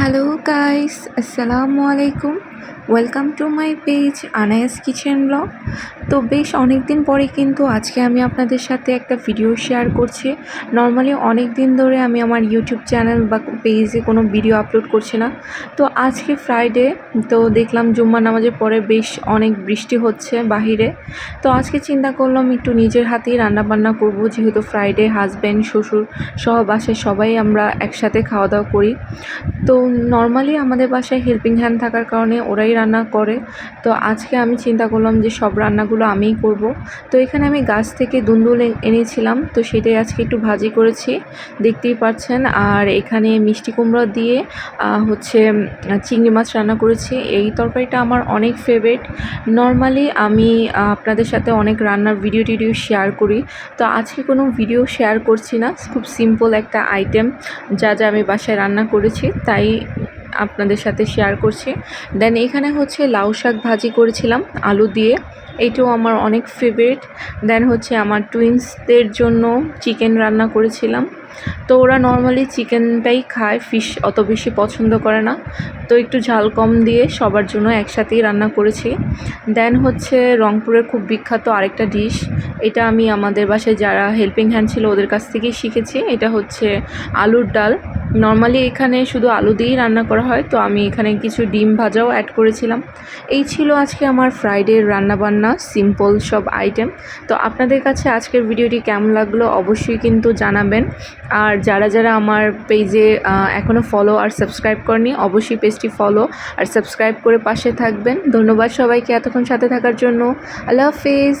Hello guys আসসালামু আলাইকুম welcome to my page Anaya's kitchen blog তো বেশ অনেক দিন পরে কিন্তু আজকে আমি আপনাদের সাথে একটা ভিডিও শেয়ার করছি। নর্মালি অনেক দিন ধরে আমি আমার ইউটিউব চ্যানেল বা পেজে কোনো ভিডিও আপলোড করছি না। তো আজকে ফ্রাইডে তো দেখলাম জুম্মা নামাজের পরে বেশ অনেক বৃষ্টি হচ্ছে বাহিরে। তো আজকে চিন্তা করলাম একটু নিজের হাতেই রান্নাবান্না করব, যেহেতু ফ্রাইডে হাজব্যান্ড শ্বশুর সহ বাসায় সবাই আমরা একসাথে খাওয়া দাওয়া করি। তো নর্মালি আমাদের বাসায় হেল্পিং হ্যান্ড থাকার কারণে ওরাই রান্না করে। তো আজকে আমি চিন্তা করলাম যে সব রান্নাগুলো আমিই করব। তো এখানে আমি গাছ থেকে দুন্দুল এনেছিলাম। তো সেটাই আজকে একটু ভাজি করেছি। দেখতেই পাচ্ছেন। আর এখানে মিষ্টি কুমড়া দিয়ে হচ্ছে, চিংড়ি মাছ রান্না করেছি। এই তরকারিটা আমার অনেক ফেভারিট নর্মালি আমি আপনাদের সাথে অনেক রান্নার ভিডিও টিডিও শেয়ার করি। তো আজকে কোনো ভিডিও শেয়ার করছি না। খুব সিম্পল একটা আইটেম যা যা আমি বাসায় রান্না করেছি। তাই আপনাদের সাথে শেয়ার করছি। দেন এখানে হচ্ছে লাউ শাক ভাজি করেছিলাম, আলু দিয়ে। এইটাও আমার অনেক ফেভারিট দেন হচ্ছে আমার টুইন্সদের জন্য চিকেন রান্না করেছিলাম। তো ওরা নর্মালি চিকেনটাই খায় ফিশ অত বেশি পছন্দ করে না। তো একটু ঝাল কম দিয়ে সবার জন্য একসাথেই রান্না করেছি। দেন হচ্ছে রংপুরের খুব বিখ্যাত আরেকটা ডিশ এটা আমি আমাদের বাসায় যারা হেল্পিং হ্যান্ড ছিল ওদের কাছ থেকেই শিখেছি। এটা হচ্ছে আলুর ডাল। নর্মালি এখানে শুধু আলু দিয়েই রান্না করা হয়, তো আমি এখানে কিছু ডিম ভাজাও অ্যাড করেছিলাম। এই ছিল আজকে আমার ফ্রাইডের রান্নাবান্না সিম্পল সব আইটেম তো আপনাদের কাছে আজকের ভিডিওটি কেমন লাগল অবশ্যই কিন্তু জানাবেন। আর যারা যারা আমার পেজে এখনও ফলো আর সাবস্ক্রাইব করেনি অবশ্যই পেজটি ফলো আর সাবস্ক্রাইব করে পাশে থাকবেন। ধন্যবাদ সবাইকে এতক্ষণ সাথে থাকার জন্য। আল্লাহ হাফেজ।